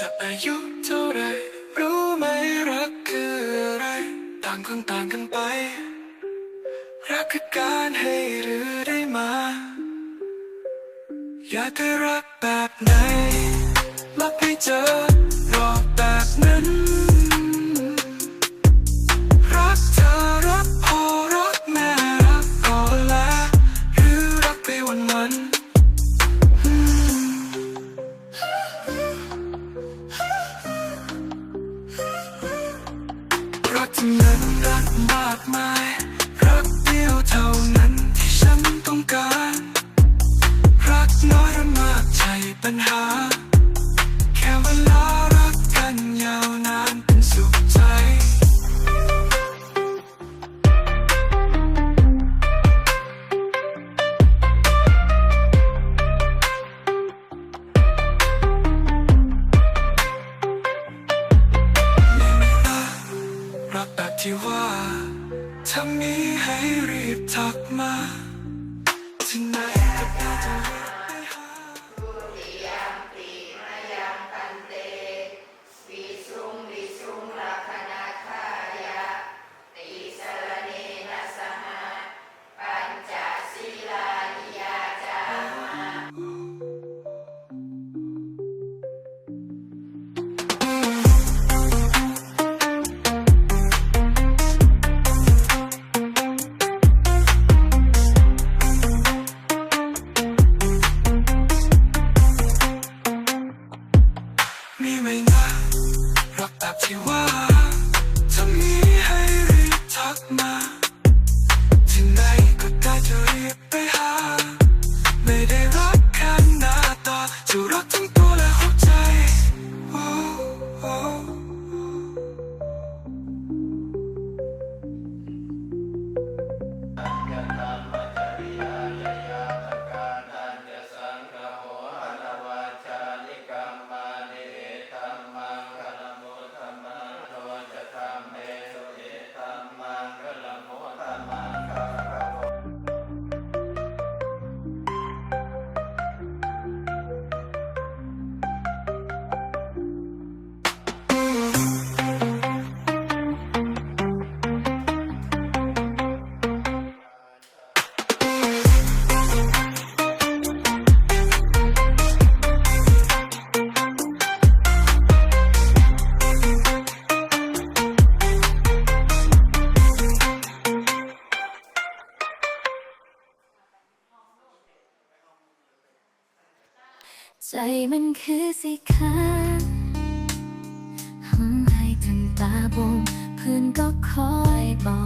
จะอายุเท่าไรรู้ไหมรักคืออะไร ต่างคนต่างกันไป รักคือการให้หรือได้มา อยากได้รักแบบไหนรักให้เจอ ที่ว่า ถ้ามีให้รีบทักมา คือสิคะห้องให้ถึงตาบงเพื่อนก็คอยบอก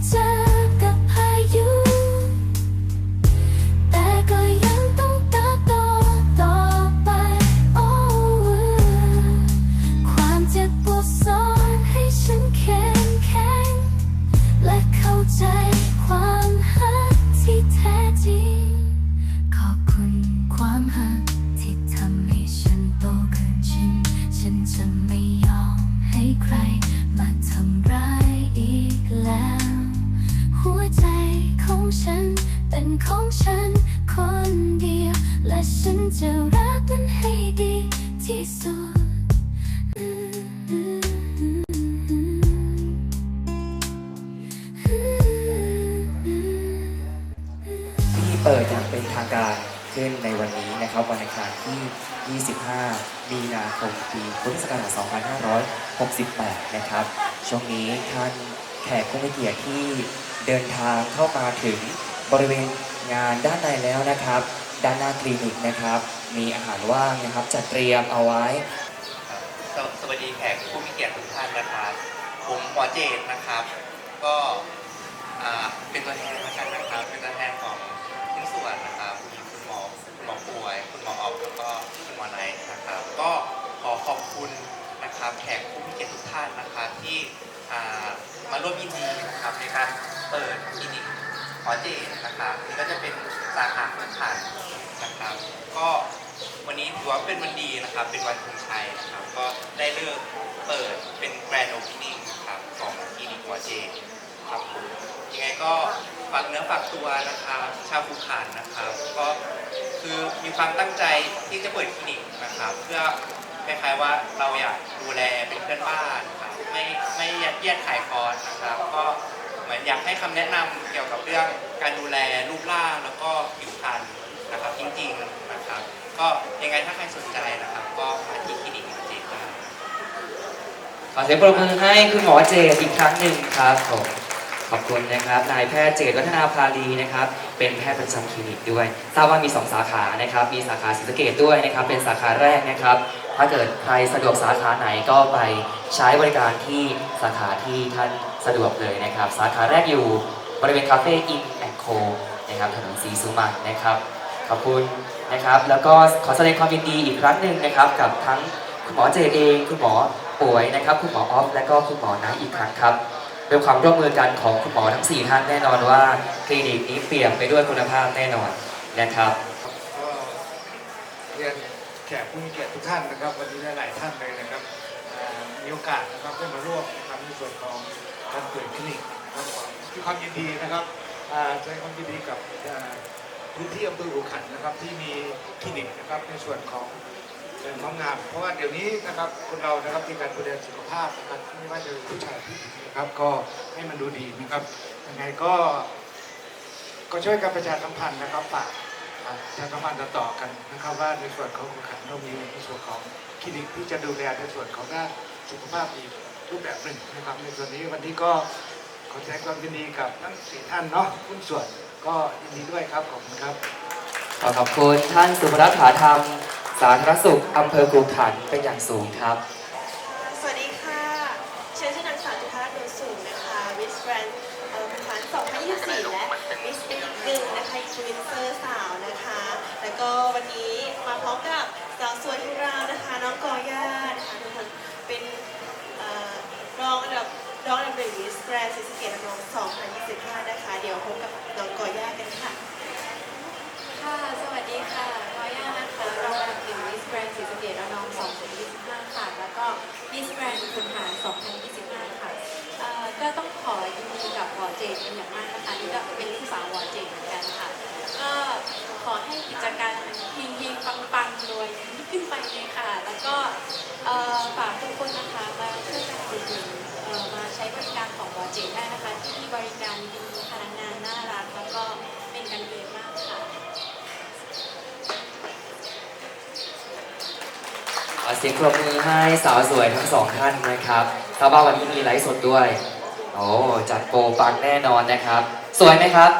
time ฉัน เป็นของฉัน คนเดียว และฉันจะรักมันให้ดีที่สุดที่เปิดอย่างเป็นทางการขึ้นในวันนี้นะครับวันอังคารที่ 25 มีนาคมปีพุทธศักราช 2568 นะครับ ช่วงนี้ท่านแขกผู้มีเกียรติที่ เดินทางเข้ามาถึงบริเวณงานด้านในแล้วนะครับ ด้านหน้าคลินิกนะครับ มีอาหารว่างนะครับจัดเตรียมเอาไว้สวสวัสดีแขกผู้มีเกียรติทุกท่านนะครับ ผมหมอเจตนะครับ ก็เป็นตัวแทนแล้วกันนะครับ เป็นตัวแทนของทุกส่วนนะครับคุณหมอคุณหมอป่วย คุณหมอออฟแล้วก็คุณหมอไนนะครับ ก็ขอขอบคุณนะครับ แขกผู้มีเกียรติทุกท่านนะครับที่ มาร่วมยินดีนะครับในการเปิดคลินิกหมอเจนะครับนี่ก็จะเป็นสาขาพื้นฐานนะครับก็วันนี้ถือว่าเป็นวันดีนะครับ เป็นวันธงชัยนะครับ ก็ได้เลิกเปิดเป็นแกรนด์โอเพนนิ่งนะครับของคลินิกหมอเจครับผมยังไงก็ฝากเนื้อฝากตัวนะครับชาวภูขานนะครับ ก็คือมีความตั้งใจที่จะเปิดคลินิกนะครับ เพื่อคล้ายๆว่าเราอยากดูแลเป็นเพื่อนบ้าน ไม่ไม่ยัดเยียดขายคอร์สนะครับก็เหมือนอยากให้คำแนะนำเกี่ยวกับเรื่องการดูแลรูปร่างแล้วก็ผิวพรรณนะครับจริงๆนะครับ ก็ยังไงถ้าใครสนใจนะครับ ก็มาที่คลินิกหมอเจตได้ ขอเสียงปรบมือให้คุณหมอเจตอีกครั้งหนึ่งครับผมขอบคุณนะครับ นายแพทย์เจตวัฒนาภาลีนะครับ เป็นแพทย์ประจำคลินิกด้วย ทราบว่ามี 2 สาขานะครับ มีสาขาศรีสะเกดด้วยนะครับ เป็นสาขาแรกนะครับ ถ้าเกิดใครสะดวกสาขาไหนก็ไปใช้บริการที่สาขาที่ท่านสะดวกเลยนะครับ สาขาแรกอยู่บริเวณคาเฟ่อินแอนโคนะครับถนนสีสุมันนะครับ ขอบคุณนะครับ แล้วก็ขอแสดงความยินดีอีกครั้งหนึ่งนะครับ กับทั้งคุณหมอเจเอง คุณหมอป่วยนะครับ คุณหมอออฟ และก็คุณหมอนท์อีกครั้งครับ ด้วยความร่วมมือกันของคุณหมอทั้ง 4 ท่านแน่นอนว่าคลินิกนี้เปี่ยมไปด้วยคุณภาพแน่นอนนะครับก็เรียนแขกผู้มีเกียรติทุกท่านนะครับ วันนี้หลายท่านเลยนะครับมีโอกาสนะครับได้มาร่วมนะครับในส่วนของการเปิดคลินิกนะครับที่ความยินดีนะครับอ่าแสดงความยินดีกับพื้นที่อำเภอหูขันนะครับที่มีคลินิกนะครับในส่วนของ เสริมความงามเพราะว่าเดี๋ยวนี้นะครับคนเรานะครับมีการดูแลสุขภาพนะครับไม่ว่าจะเป็นผู้ชายผู้หญิงนะครับก็ให้มันดูดีนะครับยังไงก็ ก็ช่วยกันประชาสัมพันธ์นะครับฝากอ่าประชาสัมพันธ์ต่อๆกันนะครับ ว่าในส่วนของขันเรามีในส่วนของคลินิกที่จะดูแลในส่วนของด้านสุขภาพอีกรูปแบบหนึ่งนะครับ ในส่วนนี้วันนี้ก็ขอแสดงความยินดีกับทั้งสี่ท่านเนาะหุ้นส่วนก็ยินดีด้วยครับขอบคุณครับขอขอบคุณท่านสุภรัตน์ผาธรรม สาธารณสุขอำเภอกุขันเป็นอย่างสูงครับ สวัสดีค่ะฉันชื่อนางสาวจุธารัตน์สูงนะคะมิสแกรนด์ภูขัน2024 และมิสเอีกหนึ่งนะคะอินฟลูเอนเซอร์สาวนะคะ แล้วก็วันนี้มาพร้อมกับสาวสวยของเรานะคะน้องกอย่านะคะทุกคนเป็นเอ่อรองอันดับรองอันดับหนึ่งมิสแกรนด์ศรีสเกษน้อง2025 นะคะ เดี๋ยวพบกับน้องกอย่ากันค่ะ ค่ะ สวัสดีค่ะกอย่านะคะรองอันดับหนึ่งมิสแกรนด์ศรีสะเกษระนอง2025 ค่ะ แล้วก็มิสแกรนด์ขุนหาร2025 ค่ะเอ่อก็ต้องขอยินดีกับวอเจนเป็นอย่างมากนะคะนี่ก็เป็นลูกสาววอเจนเหมือนกันค่ะ ก็ขอให้กิจการเฮงๆปังๆรวยขึ้นไปเลยค่ะ แล้วก็เอ่อฝากทุกคนนะคะมาช่วยกันอุดหนุนเอ่อมาใช้บริการของวอเจนได้นะคะ ที่นี่บริการดีพนักงานน่ารัก แล้วก็เป็นกันเองมากค่ะ ขอ เสียงปรบมือให้สาวสวยทั้งสองท่านนะครับทราบว่าวันนี้มีไลฟ์สดด้วย โอ้จัดโปรปังแน่นอนนะครับ สวยไหมครับ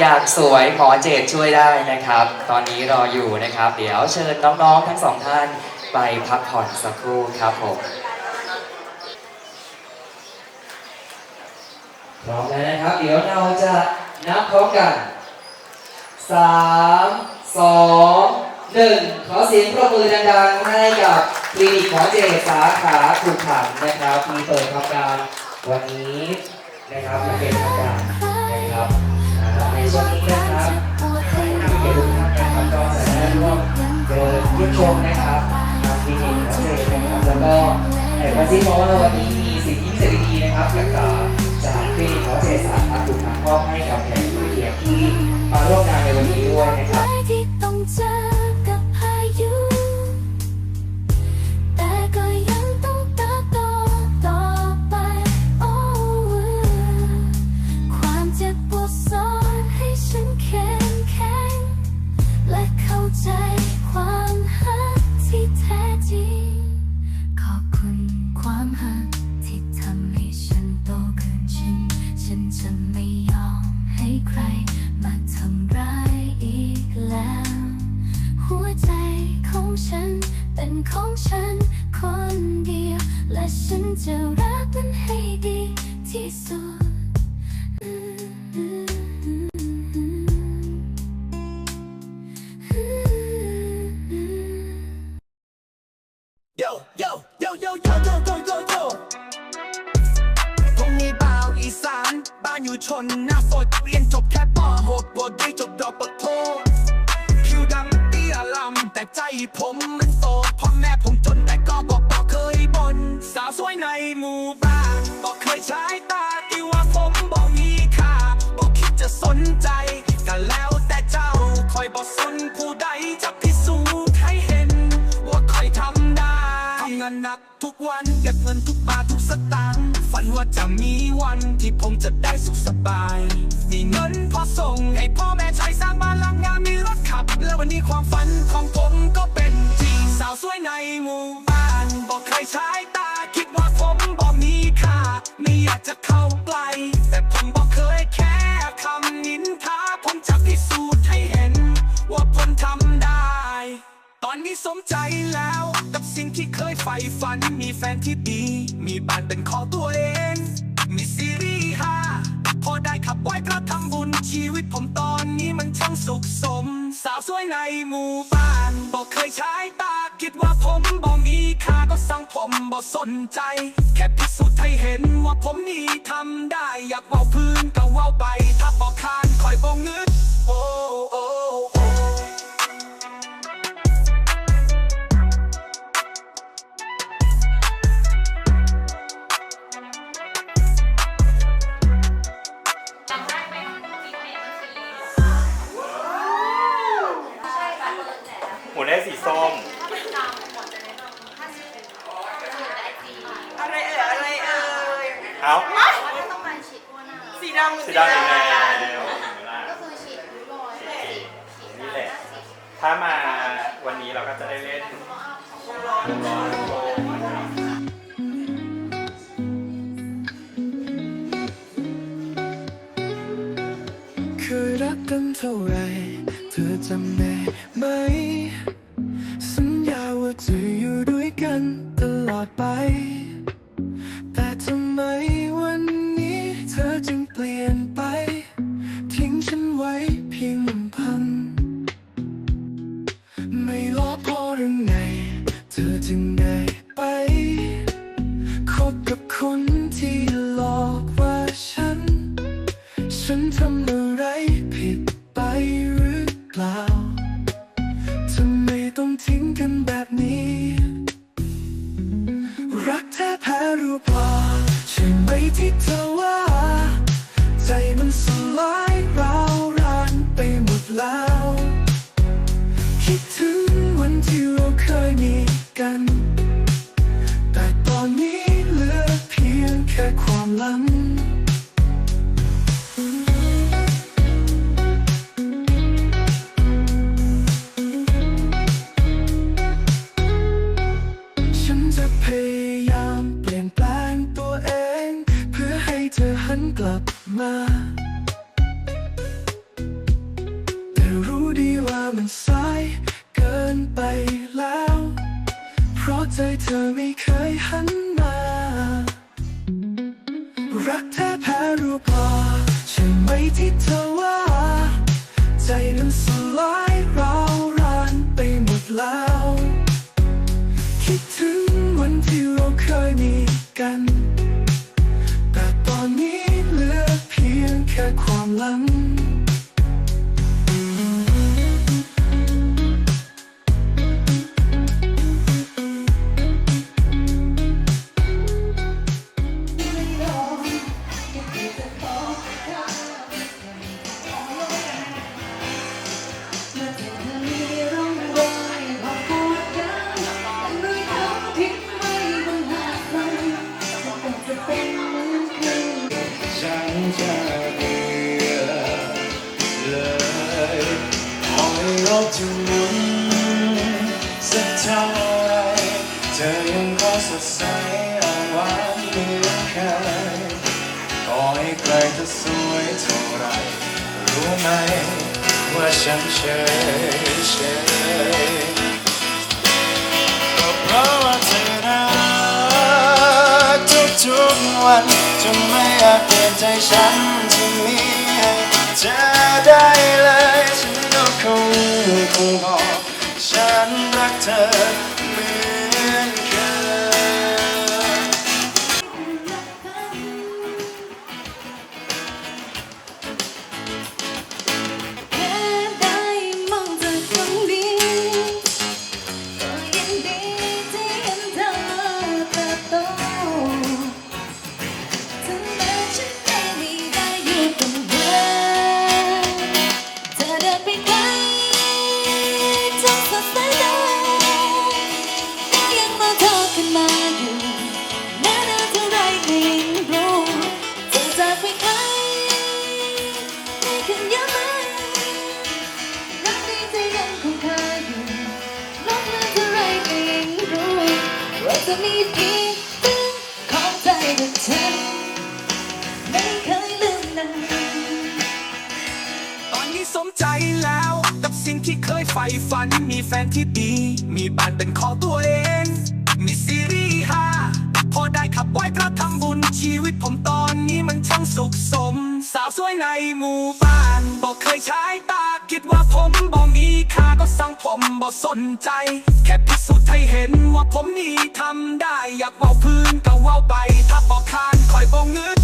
อยากสวยหมอเจดช่วยได้นะครับ ตอนนี้รออยู่นะครับ เดี๋ยวเชิญน้องๆทั้งสองท่านไปพักผ่อนสักครู่ครับผมพร้อมแล้วนะครับ เดี๋ยวเราจะนับพร้อมกันสามสอง หนึ่งขอเสียงปรบมือดังๆให้กับคลินิกหมอเจสาขาขุนขันนะครับมีเปิดทำการวันนี้นะครับอย่าเป็นทางการนะครับในช่วงนี้นะครับให้นักเรียนทุกท่านนะครับก็สามารถร่วมเดินเยี่ยมชมนะครับทางคลินิกหมอเจนะครับแล้วก็แอบกระซิบมาว่าวันนี้มีสิ่งที่พิเศษดีๆนะครับจากจากคลินิกหมอเจสาขาขุนขันมอบให้กับแขกผู้เกียรติที่มาร่วมงานในวันนี้ด้วยนะครับ จะรักมันให้ดีที่สุด Yo, yo, yo, yo, yo, yo, yo, yo, yo ผมมีบ่าวอีสาน บ้านอยู่ชนหน้าฝดเรียนจบแค่ป .6 บวกได้จบดอกปะโทผิวดำเตี้ยลำแต่ใจผมมันโตพ่อแม่ผมจนแต่ก็บอก ยบน สาวสวยในหมู่บ้านบอกเคยใช้ตาที่ว่าผมบอกมีค่าบอกคิดจะสนใจก็แล้วแต่เจ้าคอยบอกสนผู้ใดจะพิสูจน์ให้เห็น ว่าคอยทำได้ทำงานหนักทุกวันเก็บเงินทุกบาททุกสตางค์ฝันว่าจะมีวันที่ผมจะได้สุขสบาย มีเงินพอส่งให้พ่อแม่ใช้สร้างบ้าน บอกใช้ตาคิดว่าผมบอกมีค่าไม่อยากจะเข้าใกล้แต่ผมบอกเคยแค่คำนินทาผมจะพิสูจน์ให้เห็น ว่าผมทำได้ ตอนนี้สมใจแล้ว กับสิ่งที่เคยใฝ่ฝัน มีแฟนที่ดี มีบ้านเป็นของตัวเอง มีซีรีส์ฮาพอได้ขับไว้พระทำบุญชีวิตผมตอนนี้มันช่างสุขสม สาวสวยในหมู่บ้าน ผมบอกสนใจ แค่พิสูจน์ให้เห็นว่าผมนี่ทำได้ อยากเว่าพื้นก็เว่าไป ถ้าบอกคานคอยบ่งึดโอ้โอ้ ยเอ้าสีดำสีดำอีกแล้วก็คือฉีดริ้วรอยฉีดฉีดนี่แหละถ้ามาวันนี้เราก็จะได้เล่นวงล้อวงโลกเคยรักกันเท่าไรเธอจำได้ ไปแล้ว เพราะใจเธอไม่เคยหันมา รักแท้แพ้รูปหล่อใช่ไหมที่เธอว่า ใจนั้นสำอะไรเธอยังคงสดใสอ่อนหวานเหมือนเคยต่อให้ใครจะสวยเท่าไรรู้ไหมว่าฉันเฉยเฉยก็เพราะว่าเธอรักทุกๆวันจะไม่อยากเปลี่ยนใจฉันที่มีให้เธอได้เลยฉันก็คงคงบอก ฉันรักเธอ เคยใฝ่ฝัน มีแฟนที่ดี มีบ้านเป็นของตัวเอง มีซีรีส์ฮาพอได้ขับไว้พระทำบุญชีวิตผมตอนนี้มันช่างสุขสม สาวสวยในหมู่บ้านบอกเคยใช้ตาคิดว่าผมบอกมีค่าก็สั่งผมบอกสนใจ แค่พิสูจน์ให้เห็นว่าผมนี่ทำได้อยากเว่าพื้นก็เว่าไป ถ้าบอกคานคอยบอกเงืด